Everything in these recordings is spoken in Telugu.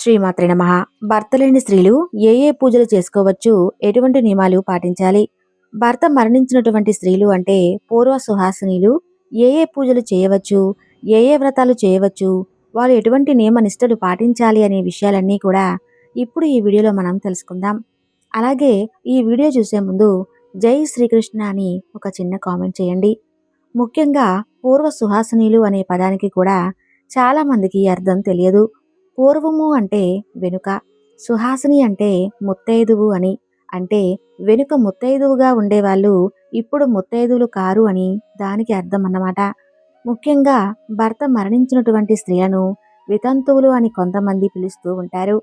శ్రీమాత్రి నమ. భర్త లేని స్త్రీలు ఏ ఏ పూజలు చేసుకోవచ్చు ఎటువంటి నియమాలు పాటించాలి? భర్త మరణించినటువంటి స్త్రీలు అంటే పూర్వ సుహాసినీలు ఏ ఏ పూజలు చేయవచ్చు ఏ ఏ వ్రతాలు చేయవచ్చు వారు ఎటువంటి నియమ నిష్టలు పాటించాలి అనే విషయాలన్నీ కూడా ఇప్పుడు ఈ వీడియోలో మనం తెలుసుకుందాం. అలాగే ఈ వీడియో చూసే ముందు జై శ్రీకృష్ణ అని ఒక చిన్న కామెంట్ చేయండి. ముఖ్యంగా పూర్వ సుహాసినీలు అనే పదానికి కూడా చాలా మందికి అర్థం తెలియదు. పూర్వము అంటే వెనుక సుహాసిని అంటే ముత్తైదువు అని అంటే వెనుక ముత్తైదువుగా ఉండేవాళ్ళు ఇప్పుడు ముత్తైదువులు కారు అని దానికి అర్థం అన్నమాట ముఖ్యంగా భర్త మరణించినటువంటి స్త్రీలను వితంతువులు అని కొంతమంది పిలుస్తూ ఉంటారు.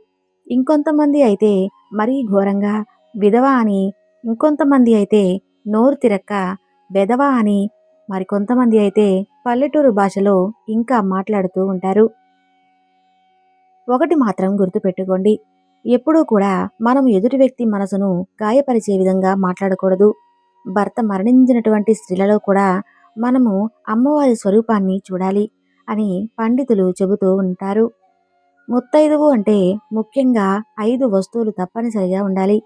ఇంకొంతమంది అయితే మరీ ఘోరంగా విధవ అని ఇంకొంతమంది అయితే నోరు తిరక్క వెధవ అని మరికొంతమంది అయితే పల్లెటూరు భాషలో ఇంకా మాట్లాడుతూ ఉంటారు. ఒకటి మాత్రం గుర్తుపెట్టుకోండి. ఎప్పుడూ కూడా మనం ఎదుటి వ్యక్తి మనసును గాయపరిచే విధంగా మాట్లాడకూడదు. భర్త మరణించినటువంటి స్త్రీలలో కూడా మనము అమ్మవారి స్వరూపాన్ని చూడాలి అని పండితులు చెబుతూ ఉంటారు. ముత్తైదువు అంటే ముఖ్యంగా ఐదు వస్తువులు తప్పనిసరిగా ఉండాలి.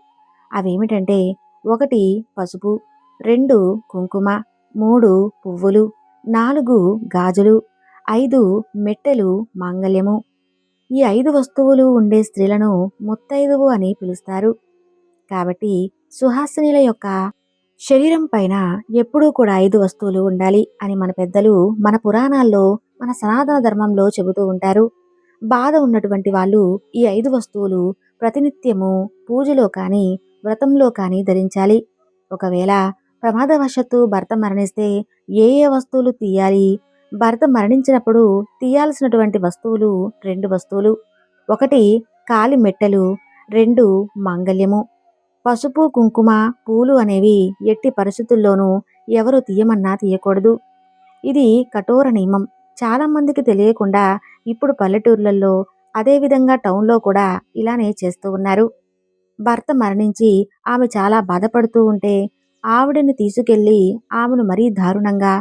అవేమిటంటే ఒకటి పసుపు రెండు కుంకుమ మూడు పువ్వులు నాలుగు గాజులు ఐదు మెట్టెలు మాంగల్యము ఈ ఐదు వస్తువులు ఉండే స్త్రీలను ముత్తైదువు అని పిలుస్తారు. కాబట్టి సుహాసినిల యొక్క శరీరం పైన ఎప్పుడూ కూడా ఐదు వస్తువులు ఉండాలి అని మన పెద్దలు మన పురాణాల్లో మన సనాతన ధర్మంలో చెబుతూ ఉంటారు. బాధ ఉన్నటువంటి వాళ్ళు ఈ ఐదు వస్తువులు ప్రతినిత్యము పూజలో కానీ వ్రతంలో కానీ ధరించాలి. ఒకవేళ ప్రమాదవశత్తు భర్త మరణిస్తే ఏ ఏ వస్తువులు తీయాలి భర్త మరణించినప్పుడు తీయాల్సినటువంటి వస్తువులు రెండు వస్తువులు. ఒకటి కాలి మెట్టెలు రెండు మాంగల్యము పసుపు కుంకుమ పూలు అనేవి ఎట్టి పరిస్థితుల్లోనూ ఎవరు తీయమన్నా తీయకూడదు. ఇది కఠోర నియమం. చాలామందికి తెలియకుండా ఇప్పుడు పల్లెటూర్లలో అదేవిధంగా టౌన్లో కూడా ఇలానే చేస్తూ ఉన్నారు. భర్త మరణించి ఆమె చాలా బాధపడుతూ ఉంటే ఆవిడని తీసుకెళ్ళి ఆమెను మరీ దారుణంగా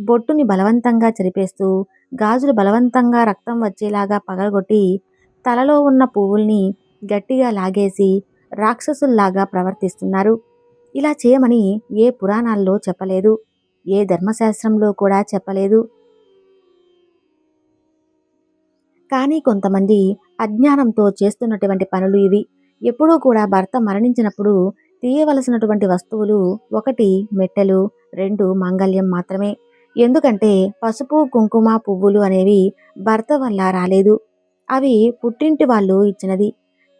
బొట్టుని బలవంతంగా చెరిపేస్తూ గాజులు బలవంతంగా రక్తం వచ్చేలాగా పగలగొట్టి తలలో ఉన్న పువ్వుల్ని గట్టిగా లాగేసి రాక్షసుల్లాగా ప్రవర్తిస్తున్నారు. ఇలా చేయమని ఏ పురాణాల్లో చెప్పలేదు ఏ ధర్మశాస్త్రంలో కూడా చెప్పలేదు. కానీ కొంతమంది అజ్ఞానంతో చేస్తున్నటువంటి పనులు ఇవి. ఎప్పుడూ కూడా భర్త మరణించినప్పుడు తీయవలసినటువంటి వస్తువులు ఒకటి మెట్టెలు రెండు మాంగళ్యం మాత్రమే. ఎందుకంటే పసుపు కుంకుమ పువ్వులు అనేవి భర్త వల్ల రాలేదు. అవి పుట్టింటి వాళ్ళు ఇచ్చినది.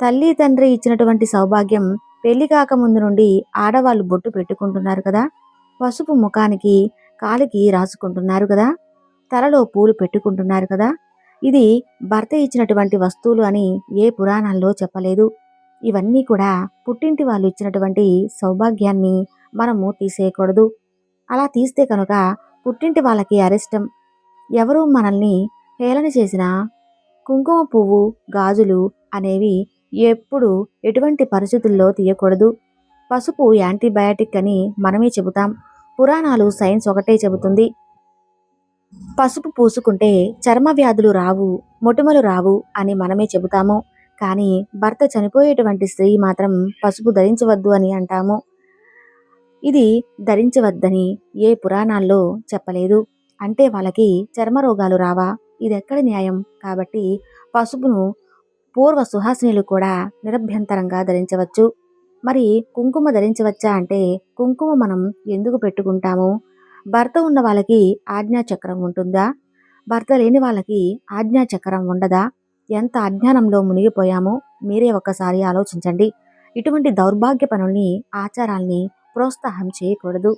తల్లి తండ్రి ఇచ్చినటువంటి సౌభాగ్యం పెళ్ళి కాకముందు నుండి ఆడవాళ్ళు బొట్టు పెట్టుకుంటున్నారు కదా. పసుపు ముఖానికి కాలికి రాసుకుంటున్నారు కదా. తలలో పూలు పెట్టుకుంటున్నారు కదా. ఇది భర్త ఇచ్చినటువంటి వస్తువులు అని ఏ పురాణాల్లో చెప్పలేదు. ఇవన్నీ కూడా పుట్టింటి వాళ్ళు ఇచ్చినటువంటి సౌభాగ్యాన్ని మనము తీసేయకూడదు. అలా తీస్తే కనుక పుట్టింటి వాళ్ళకి అరిష్టం. ఎవరు మనల్ని హేళన చేసినా కుంకుమ పువ్వు గాజులు అనేవి ఎప్పుడు ఎటువంటి పరిస్థితుల్లో తీయకూడదు. పసుపు యాంటీబయాటిక్ అని మనమే చెబుతాం. పురాణాలు సైన్స్ ఒకటే చెబుతుంది. పసుపు పూసుకుంటే చర్మ వ్యాధులు రావు మొటిమలు రావు అని మనమే చెబుతాము. కానీ భర్త చనిపోయేటువంటి స్త్రీ మాత్రం పసుపు ధరించవద్దు అని అంటాము. ఇది ధరించవద్దని ఏ పురాణాల్లో చెప్పలేదు. అంటే వాళ్ళకి చర్మ రోగాలు రావా? ఇది న్యాయం? కాబట్టి పసుపును పూర్వ సుహాసినులు కూడా నిరభ్యంతరంగా ధరించవచ్చు. మరి కుంకుమ ధరించవచ్చా అంటే కుంకుమ మనం ఎందుకు పెట్టుకుంటాము? భర్త ఉన్న వాళ్ళకి ఆజ్ఞాచక్రం ఉంటుందా? భర్త లేని వాళ్ళకి ఆజ్ఞాచక్రం ఉండదా? ఎంత అజ్ఞానంలో మునిగిపోయామో మీరే ఒక్కసారి ఆలోచించండి. ఇటువంటి దౌర్భాగ్య పనుల్ని ఆచారాల్ని ప్రోత్సాహం చేయకూడదు.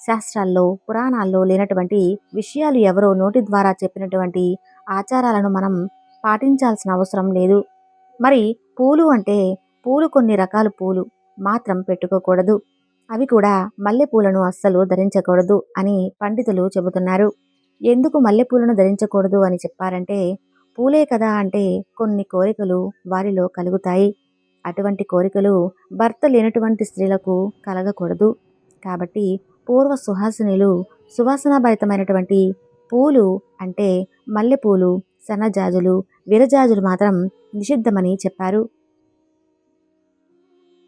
శాస్త్రాల్లో పురాణాల్లో లేనటువంటి విషయాలు ఎవరో నోటి ద్వారా చెప్పినటువంటి ఆచారాలను మనం పాటించాల్సిన అవసరం లేదు. మరి పూలు అంటే పూలు కొన్ని రకాల పూలు మాత్రం పెట్టుకోకూడదు. అవి కూడా మల్లెపూలను అస్సలు ధరించకూడదు అని పండితులు చెబుతున్నారు. ఎందుకు మల్లెపూలను ధరించకూడదు అని చెప్పారంటే పూలే కదా అంటే కొన్ని కోరికలు వారిలో కలుగుతాయి. అటువంటి కోరికలు భర్త లేనటువంటి స్త్రీలకు కలగకూడదు. కాబట్టి పూర్వ సుహాసినులు సువాసనాభరితమైనటువంటి పూలు అంటే మల్లెపూలు సన్నజాజులు విరజాజులు మాత్రం నిషిద్ధమని చెప్పారు.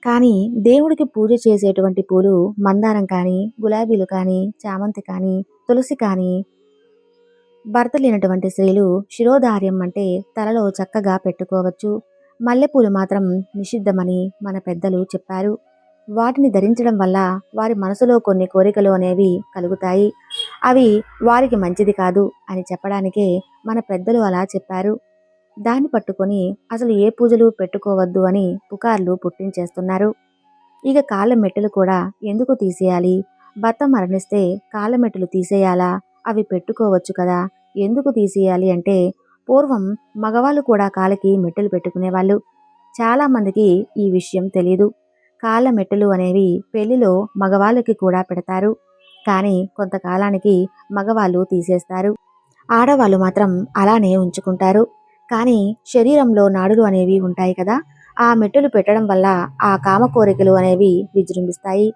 కానీ దేవుడికి పూజ చేసేటువంటి పూలు మందారం కానీ గులాబీలు కానీ చామంతి కానీ తులసి కానీ భర్త లేనటువంటి స్త్రీలు శిరోధార్యం అంటే తలలో చక్కగా పెట్టుకోవచ్చు. మల్లెపూలు మాత్రం నిషిద్ధమని మన పెద్దలు చెప్పారు. వాటిని ధరించడం వల్ల వారి మనసులో కొన్ని కోరికలు అనేవి కలుగుతాయి. అవి వారికి మంచిది కాదు అని చెప్పడానికే మన పెద్దలు అలా చెప్పారు. దాన్ని పట్టుకొని అసలు ఏ పూజలు పెట్టుకోవద్దు అని పుకార్లు పుట్టించేస్తున్నారు. ఇక కాళ్ళ మెట్టెలు కూడా ఎందుకు తీసేయాలి? భర్త మరణిస్తే కాళ్ళ మెట్టెలు తీసేయాలా? అవి పెట్టుకోవచ్చు కదా ఎందుకు తీసేయాలి అంటే పూర్వం మగవాళ్ళు కూడా కాళ్ళకి మెట్టెలు పెట్టుకునేవాళ్ళు. చాలామందికి ఈ విషయం తెలియదు కాళ్ళ మెట్టెలు అనేవి పెళ్ళిలో మగవాళ్ళకి కూడా పెడతారు. కానీ కొంతకాలానికి మగవాళ్ళు తీసేస్తారు. ఆడవాళ్ళు మాత్రం అలానే ఉంచుకుంటారు. కానీ శరీరంలో నాడులు అనేవి ఉంటాయి కదా ఆ మెట్టులు పెట్టడం వల్ల ఆ కామ కోరికలు అనేవి విజృంభిస్తాయి.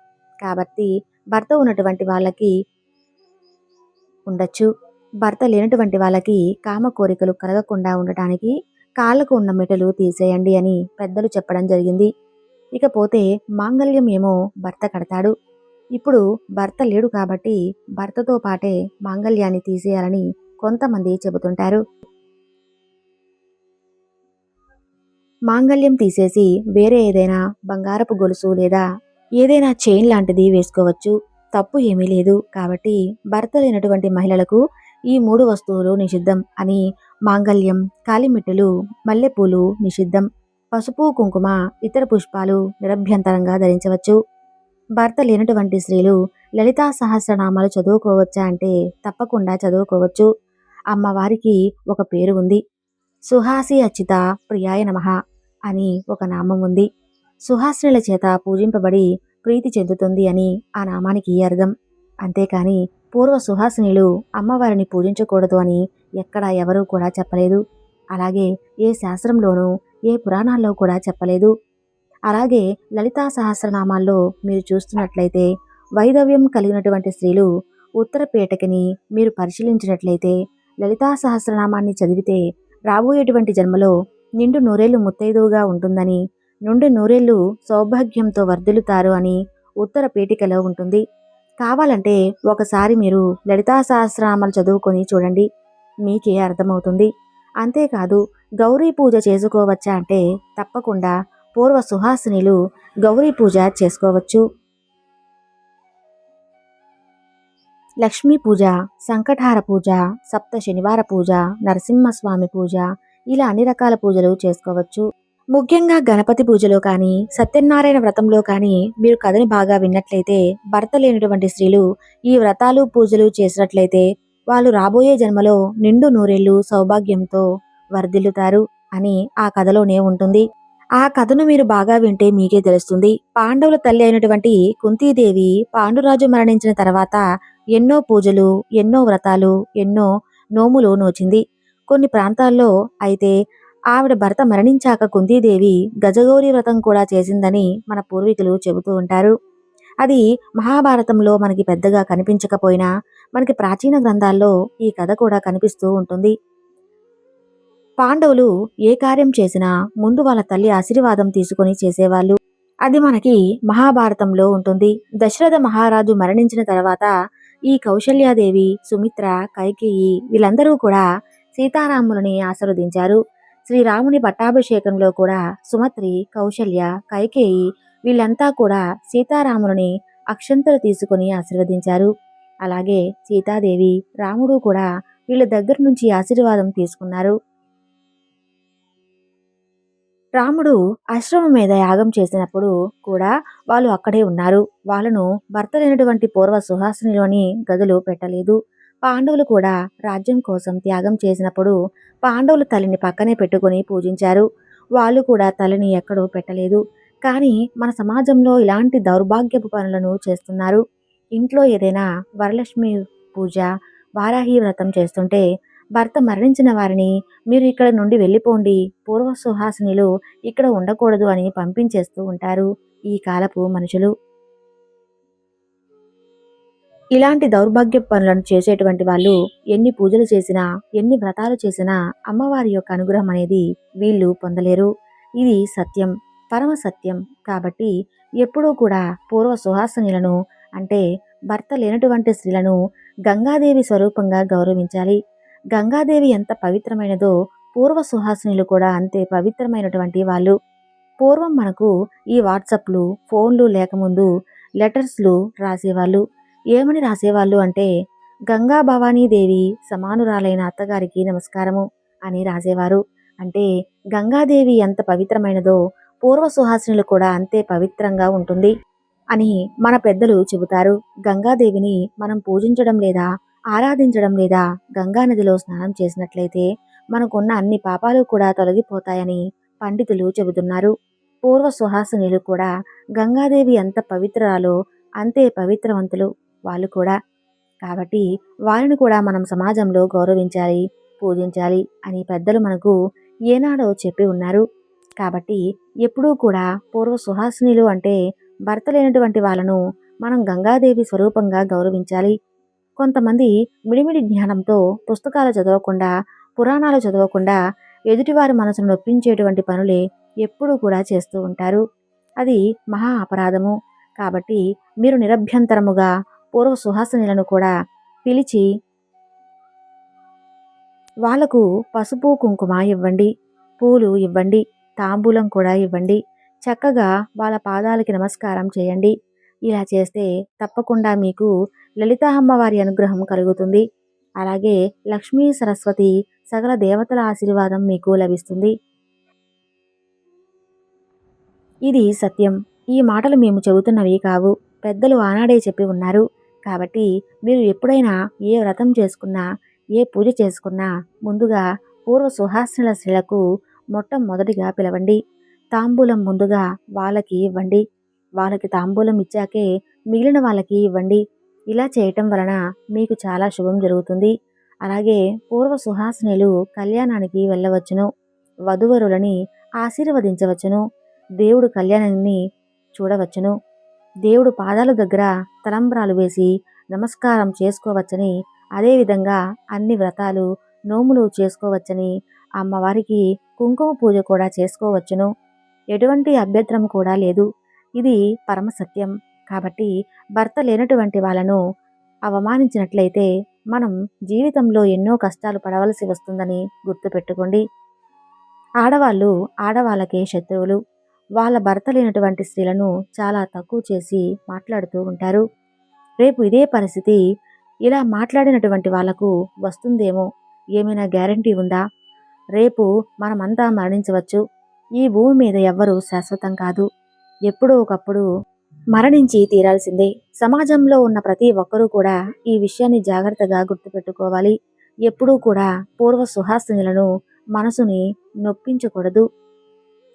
కాబట్టి భర్త ఉన్నటువంటి వాళ్ళకి ఉండొచ్చు. భర్త లేనటువంటి వాళ్ళకి కామ కోరికలు కలగకుండా ఉండటానికి కాళ్ళకు ఉన్న మెటలు తీసేయండి అని పెద్దలు చెప్పడం జరిగింది. ఇకపోతే మాంగళ్యం ఏమో భర్త కడతాడు. ఇప్పుడు భర్త లేడు కాబట్టి భర్తతో పాటే మాంగళ్యాన్ని తీసేయాలని కొంతమంది చెబుతుంటారు. మాంగళ్యం తీసేసి వేరే ఏదైనా బంగారపు గొలుసు లేదా ఏదైనా చైన్ లాంటిది వేసుకోవచ్చు. తప్పు ఏమీ లేదు కాబట్టి భర్త లేనటువంటి మహిళలకు ఈ మూడు వస్తువులు నిషిద్ధం అని మాంగళ్యం కాలిమిట్టెలు మల్లెపూలు నిషిద్ధం. పసుపు కుంకుమ ఇతర పుష్పాలు నిరభ్యంతరంగా ధరించవచ్చు. భర్త లేనటువంటి స్త్రీలు లలితా సహస్రనామాలు చదువుకోవచ్చా అంటే తప్పకుండా చదువుకోవచ్చు. అమ్మవారికి ఒక పేరు ఉంది. సుహాసి అచ్యుత ప్రియాయ నమః అని ఒక నామం ఉంది. సుహాసినుల చేత పూజింపబడి ప్రీతి చెందుతుంది అని ఆ నామానికి అర్థం. అంతేకాని పూర్వ సుహాసినులు అమ్మవారిని పూజించకూడదు అని ఎక్కడా ఎవరూ కూడా చెప్పలేదు. అలాగే ఏ శాస్త్రంలోనూ ఏ పురాణాల్లో కూడా చెప్పలేదు. అలాగే లలితా సహస్రనామాల్లో మీరు చూస్తున్నట్లయితే వైధవ్యం కలిగినటువంటి స్త్రీలు ఉత్తరపేటకిని మీరు పరిశీలించినట్లయితే లలితా సహస్రనామాన్ని చదివితే రాబోయేటువంటి జన్మలో నిండు నూరేళ్ళు ముత్తైదువుగా ఉంటుందని నుండి నూరేళ్ళు సౌభాగ్యంతో వర్ధిల్లుతారు అని ఉత్తర పీఠికలో ఉంటుంది. కావాలంటే ఒకసారి మీరు లలితా సహస్రనామాలు చదువుకొని చూడండి. మీకే అర్థమవుతుంది. అంతేకాదు గౌరీ పూజ చేసుకోవచ్చా అంటే తప్పకుండా పూర్వ సుహాసినిలు గౌరీ పూజ చేసుకోవచ్చు. లక్ష్మీ పూజ సంకటహార పూజ సప్త శనివార పూజ నరసింహస్వామి పూజ ఇలా అన్ని రకాల పూజలు చేసుకోవచ్చు. ముఖ్యంగా గణపతి పూజలో కానీ సత్యనారాయణ వ్రతంలో కానీ మీరు కథని బాగా విన్నట్లయితే భర్త లేనటువంటి స్త్రీలు ఈ వ్రతాలు పూజలు చేసినట్లయితే వాళ్ళు రాబోయే జన్మలో నిండు నూరేళ్ళు సౌభాగ్యంతో వర్ధిల్లుతారు అని ఆ కథలోనే ఉంటుంది. ఆ కథను మీరు బాగా వింటే మీకే తెలుస్తుంది. పాండవుల తల్లి అయినటువంటి కుంతీదేవి పాండురాజు మరణించిన తర్వాత ఎన్నో పూజలు ఎన్నో వ్రతాలు ఎన్నో నోములు నోచింది. కొన్ని ప్రాంతాల్లో అయితే ఆవిడ భర్త మరణించాక కుంతీదేవి గజగౌరి వ్రతం కూడా చేసిందని మన పూర్వీకులు చెబుతూ ఉంటారు. అది మహాభారతంలో మనకి పెద్దగా కనిపించకపోయినా మనకి ప్రాచీన గ్రంథాల్లో ఈ కథ కూడా కనిపిస్తూ ఉంటుంది. పాండవులు ఏ కార్యం చేసినా ముందు వాళ్ళ తల్లి ఆశీర్వాదం తీసుకొని చేసేవాళ్ళు. అది మనకి మహాభారతంలో ఉంటుంది. దశరథ మహారాజు మరణించిన తర్వాత ఈ కౌశల్యాదేవి సుమిత్ర కైకేయి వీళ్ళందరూ కూడా సీతారాములని ఆశీర్వదించారు. శ్రీరాముని పట్టాభిషేకంలో కూడా సుమత్రి కౌశల్య కైకేయి వీళ్ళంతా కూడా సీతారాములని అక్షంతలు తీసుకుని ఆశీర్వదించారు. అలాగే సీతాదేవి రాముడు కూడా వీళ్ళ దగ్గర నుంచి ఆశీర్వాదం తీసుకున్నారు. రాముడు ఆశ్రమం మీద యాగం చేసినప్పుడు కూడా వాళ్ళు అక్కడే ఉన్నారు. వాళ్ళను భర్త లేనటువంటి పూర్వ సుహాసినిలోని గదులు పెట్టలేదు. పాండవులు కూడా రాజ్యం కోసం త్యాగం చేసినప్పుడు పాండవులు తల్లిని పక్కనే పెట్టుకుని పూజించారు. వాళ్ళు కూడా తల్లిని ఎక్కడో పెట్టలేదు. కానీ మన సమాజంలో ఇలాంటి దౌర్భాగ్యపు పనులను చేస్తున్నారు. ఇంట్లో ఏదైనా వరలక్ష్మి పూజ వారాహి వ్రతం చేస్తుంటే భర్త మరణించిన వారిని మీరు ఇక్కడ నుండి వెళ్ళిపోండి పూర్వ సుహాసినిలు ఇక్కడ ఉండకూడదు అని పంపించేస్తూ ఉంటారు ఈ కాలపు మనుషులు. ఇలాంటి దౌర్భాగ్య పనులను చేసేటువంటి వాళ్ళు ఎన్ని పూజలు చేసినా ఎన్ని వ్రతాలు చేసినా అమ్మవారి యొక్క అనుగ్రహం అనేది వీళ్ళు పొందలేరు. ఇది సత్యం పరమ సత్యం. కాబట్టి ఎప్పుడూ కూడా పూర్వ సుహాసనీలను అంటే భర్త లేనటువంటి స్త్రీలను గంగాదేవి స్వరూపంగా గౌరవించాలి. గంగాదేవి ఎంత పవిత్రమైనదో పూర్వ సుహాసినులు కూడా అంతే పవిత్రమైనటువంటి వాళ్ళు. పూర్వం మనకు ఈ వాట్సాప్లు ఫోన్లు లేకముందు లెటర్స్లు రాసేవాళ్ళు. ఏమని రాసేవాళ్ళు అంటే గంగా భవానీదేవి సమానురాలైన అత్తగారికి నమస్కారము అని రాసేవారు. అంటే గంగాదేవి ఎంత పవిత్రమైనదో పూర్వ సుహాసినులు కూడా అంతే పవిత్రంగా ఉంటుంది అని మన పెద్దలు చెబుతారు. గంగాదేవిని మనం పూజించడం లేదా ఆరాధించడం లేదా గంగా నదిలో స్నానం చేసినట్లయితే మనకున్న అన్ని పాపాలు కూడా తొలగిపోతాయని పండితులు చెబుతున్నారు. పూర్వ సుహాసినులు కూడా గంగాదేవి ఎంత పవిత్రాలో అంతే పవిత్రవంతులు వాళ్ళు కూడా. కాబట్టి వారిని కూడా మనం సమాజంలో గౌరవించాలి పూజించాలి అని పెద్దలు మనకు ఏనాడో చెప్పి ఉన్నారు. కాబట్టి ఎప్పుడూ కూడా పూర్వ సుహాసినులు అంటే భర్త లేనటువంటి వాళ్ళను మనం గంగాదేవి స్వరూపంగా గౌరవించాలి. కొంతమంది మిడిమిడి జ్ఞానంతో పుస్తకాలు చదవకుండా పురాణాలు చదవకుండా ఎదుటివారి మనసును నొప్పించేటువంటి పనులే ఎప్పుడూ కూడా చేస్తూ ఉంటారు. అది మహా అపరాధము. కాబట్టి మీరు నిరభ్యంతరముగా పూర్వ సుహాసినులను కూడా పిలిచి వాళ్ళకు పసుపు కుంకుమ ఇవ్వండి పూలు ఇవ్వండి తాంబూలం కూడా ఇవ్వండి చక్కగా వాళ్ళ పాదాలకి నమస్కారం చేయండి. ఇలా చేస్తే తప్పకుండా మీకు లలిత అమ్మవారి అనుగ్రహం కలుగుతుంది. అలాగే లక్ష్మీ సరస్వతి సకల దేవతల ఆశీర్వాదం మీకు లభిస్తుంది. ఇది సత్యం. ఈ మాటలు మేము చెబుతున్నవి కావు. పెద్దలు ఆనాడే చెప్పి ఉన్నారు. కాబట్టి మీరు ఎప్పుడైనా ఏ వ్రతం చేసుకున్నా ఏ పూజ చేసుకున్నా ముందుగా పూర్వ సుహాసనుల స్త్రీలకు మొట్టమొదటిగా పిలవండి. తాంబూలం ముందుగా వాళ్ళకి ఇవ్వండి. వాళ్ళకి తాంబూలం ఇచ్చాకే మిగిలిన వాళ్ళకి ఇవ్వండి. ఇలా చేయటం వలన మీకు చాలా శుభం జరుగుతుంది. అలాగే పూర్వ సుహాసినులు కళ్యాణానికి వెళ్ళవచ్చును. వధువరులని ఆశీర్వదించవచ్చును. దేవుడు కళ్యాణాన్ని చూడవచ్చును. దేవుడు పాదాల దగ్గర తలంబ్రాలు వేసి నమస్కారం చేసుకోవచ్చని అదేవిధంగా అన్ని వ్రతాలు నోములు చేసుకోవచ్చని అమ్మవారికి కుంకుమ పూజ కూడా చేసుకోవచ్చును. ఎటువంటి అభ్యంతరం కూడా లేదు. ఇది పరమసత్యం కాబట్టి భర్త లేనటువంటి వాళ్ళను అవమానించినట్లయితే మనం జీవితంలో ఎన్నో కష్టాలు పడవలసి వస్తుందని గుర్తుపెట్టుకోండి. ఆడవాళ్ళు ఆడవాళ్ళకే శత్రువులు. వాళ్ళ భర్త లేనటువంటి స్త్రీలను చాలా తక్కువ చేసి మాట్లాడుతూ ఉంటారు. రేపు ఇదే పరిస్థితి ఇలా మాట్లాడినటువంటి వాళ్ళకు వస్తుందేమో ఏమైనా గ్యారంటీ ఉందా? రేపు మనమంతా మరణించవచ్చు. ఈ భూమి మీద ఎవ్వరూ శాశ్వతం కాదు. ఎప్పుడో ఒకప్పుడు మరణించి తీరాల్సిందే. సమాజంలో ఉన్న ప్రతి ఒక్కరూ కూడా ఈ విషయాన్ని జాగ్రత్తగా గుర్తుపెట్టుకోవాలి. ఎప్పుడూ కూడా పూర్వ సుహాసినులను మనసుని నొప్పించకూడదు.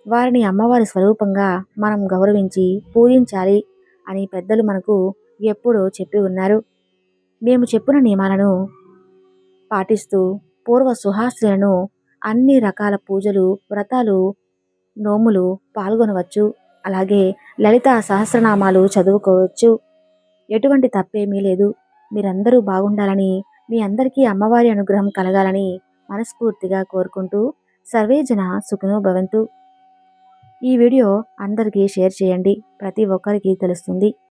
వారిని అమ్మవారి స్వరూపంగా మనం గౌరవించి పూజించాలి అని పెద్దలు మనకు ఎప్పుడూ చెప్పి ఉన్నారు. మేము చెప్పిన నియమాలను పాటిస్తూ పూర్వ సుహాస్యులను అన్ని రకాల పూజలు వ్రతాలు నోములు పాల్గొనవచ్చు. అలాగే లలిత సహస్రనామాలు చదువుకోవచ్చు. ఎటువంటి తప్పేమీ లేదు. మీరందరూ బాగుండాలని మీ అందరికీ అమ్మవారి అనుగ్రహం కలగాలని మనస్ఫూర్తిగా కోరుకుంటూ సర్వేజన సుఖనో భవంతు. ఈ వీడియో అందరికీ షేర్ చేయండి. ప్రతి ఒక్కరికి తెలుస్తుంది.